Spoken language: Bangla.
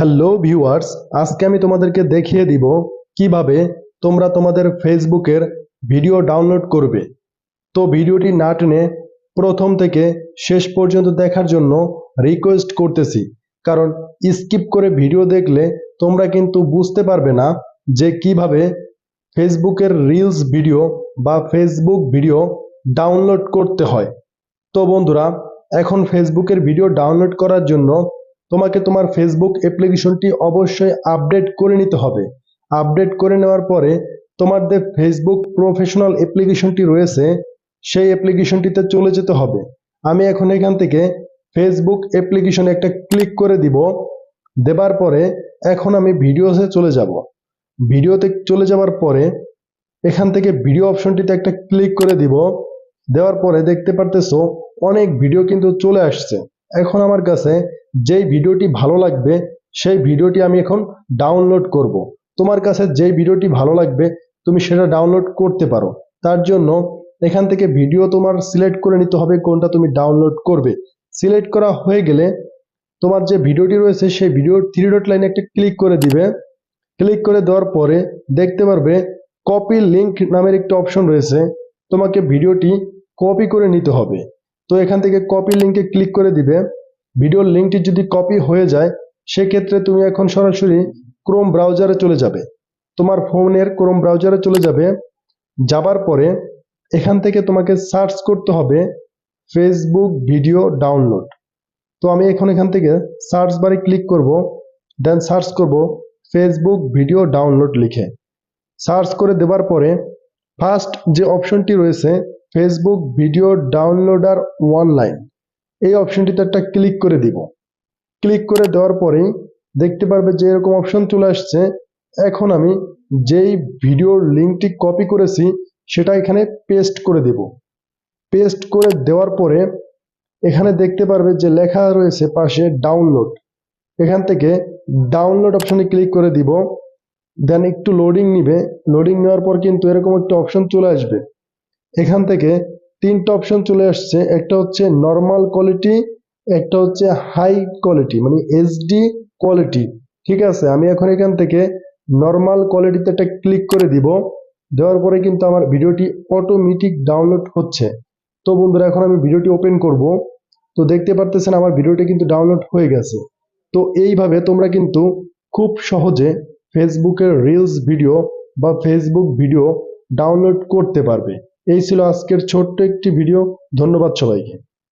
হ্যালো ভিউয়ার্স আজকে আমি তোমাদেরকে দেখিয়ে দিব কীভাবে তোমরা তোমাদের ফেসবুকের ভিডিও ডাউনলোড করবে। তো ভিডিওটি না টেনে প্রথম থেকে শেষ পর্যন্ত দেখার জন্য রিকোয়েস্ট করতেছি। কারণ স্কিপ করে ভিডিও দেখলে তোমরা কিন্তু বুঝতে পারবে না যে কীভাবে ফেসবুকের রিলস ভিডিও বা ফেসবুক ভিডিও ডাউনলোড করতে হয়। তো বন্ধুরা, এখন ফেসবুকের ভিডিও ডাউনলোড করার জন্য তোমাকে তোমার ফেসবুক অ্যাপ্লিকেশনটি অবশ্যই আপডেট করে নিতে হবে। আপডেট করে নেওয়ার পরে তোমার যে ফেসবুক প্রফেশনাল অ্যাপ্লিকেশনটি রয়েছে, সেই অ্যাপ্লিকেশনটিতে চলে যেতে হবে। আমি এখন এখান থেকে ফেসবুক অ্যাপ্লিকেশনে একটা ক্লিক করে দিব। দেবার পরে এখন আমি ভিডিওসে চলে যাব। ভিডিওতে চলে যাওয়ার পরে এখান থেকে ভিডিও অপশনটিতে একটা ক্লিক করে দিব। দেওয়ার পরে দেখতে পারতেছো, অনেক ভিডিও কিন্তু চলে আসছে। এখন আমার কাছে যেই ভিডিওটি ভালো লাগবে, সেই ভিডিওটি আমি এখন ডাউনলোড করব। তোমার কাছে যেই ভিডিওটি ভালো লাগবে, তুমি সেটা ডাউনলোড করতে পারো। তার জন্য এখান থেকে ভিডিও তোমার সিলেক্ট করে নিতে হবে কোনটা তুমি ডাউনলোড করবে। সিলেক্ট করা হয়ে গেলে তোমার যে ভিডিওটি রয়েছে, সেই ভিডিওর থ্রি ডট লাইনে একটা ক্লিক করে দিবে। ক্লিক করে দেওয়ার পরে দেখতে পারবে কপি লিংক নামের একটা অপশন রয়েছে। তোমাকে ভিডিওটি কপি করে নিতে হবে। তো এখান থেকে কপি লিঙ্কে ক্লিক করে দিবে। ভিডিওর লিঙ্কটি যদি কপি হয়ে যায়, সেক্ষেত্রে তুমি এখন সরাসরি ক্রোম ব্রাউজারে চলে যাবে। তোমার ফোনের ক্রোম ব্রাউজারে চলে যাবে। যাবার পরে এখান থেকে তোমাকে সার্চ করতে হবে ফেসবুক ভিডিও ডাউনলোড তো আমি এখন এখান থেকে সার্চ বারে ক্লিক করব দেন সার্চ করব ফেসবুক ভিডিও ডাউনলোড লিখে। সার্চ করে দেওয়ার পরে ফার্স্ট যে অপশনটি রয়েছে ফেসবুক ভিডিও ডাউনলোডার অনলাইন এই অপশনটিতে একটা ক্লিক করে দিব। ক্লিক করে দেওয়ার পরেই দেখতে পারবে যে এরকম অপশন চলে আসছে। এখন আমি যেই ভিডিওর লিঙ্কটি কপি করেছি, সেটা এখানে পেস্ট করে দেব। পেস্ট করে দেওয়ার পরে এখানে দেখতে পারবে যে লেখা রয়েছে পাশে ডাউনলোড এখান থেকে ডাউনলোড অপশনে ক্লিক করে দিব। দেন একটু লোডিং নিবে। লোডিং নেওয়ার পর কিন্তু এরকম একটা অপশন চলে আসবে। এখান থেকে তিনটা অপশন চলে আসছে। একটা হচ্ছে নর্মাল কোয়ালিটি একটা হচ্ছে হাই কোয়ালিটি মানে এইচডি কোয়ালিটি ঠিক আছে? আমি এখন এখান থেকে নর্মাল কোয়ালিটিতে একটা ক্লিক করে দিব। দেওয়ার পরে কিন্তু আমার ভিডিওটি অটোমেটিক ডাউনলোড হচ্ছে। তো বন্ধুরা, এখন আমি ভিডিওটি ওপেন করব। তো দেখতে পারতেছেন আমার ভিডিওটি কিন্তু ডাউনলোড হয়ে গেছে। তো এইভাবে তোমরা কিন্তু খুব সহজে ফেসবুকের রিলস ভিডিও বা ফেসবুক ভিডিও ডাউনলোড করতে পারবে। এই ছিল আজকের ছোট্ট একটি ভিডিও। ধন্যবাদ সবাইকে।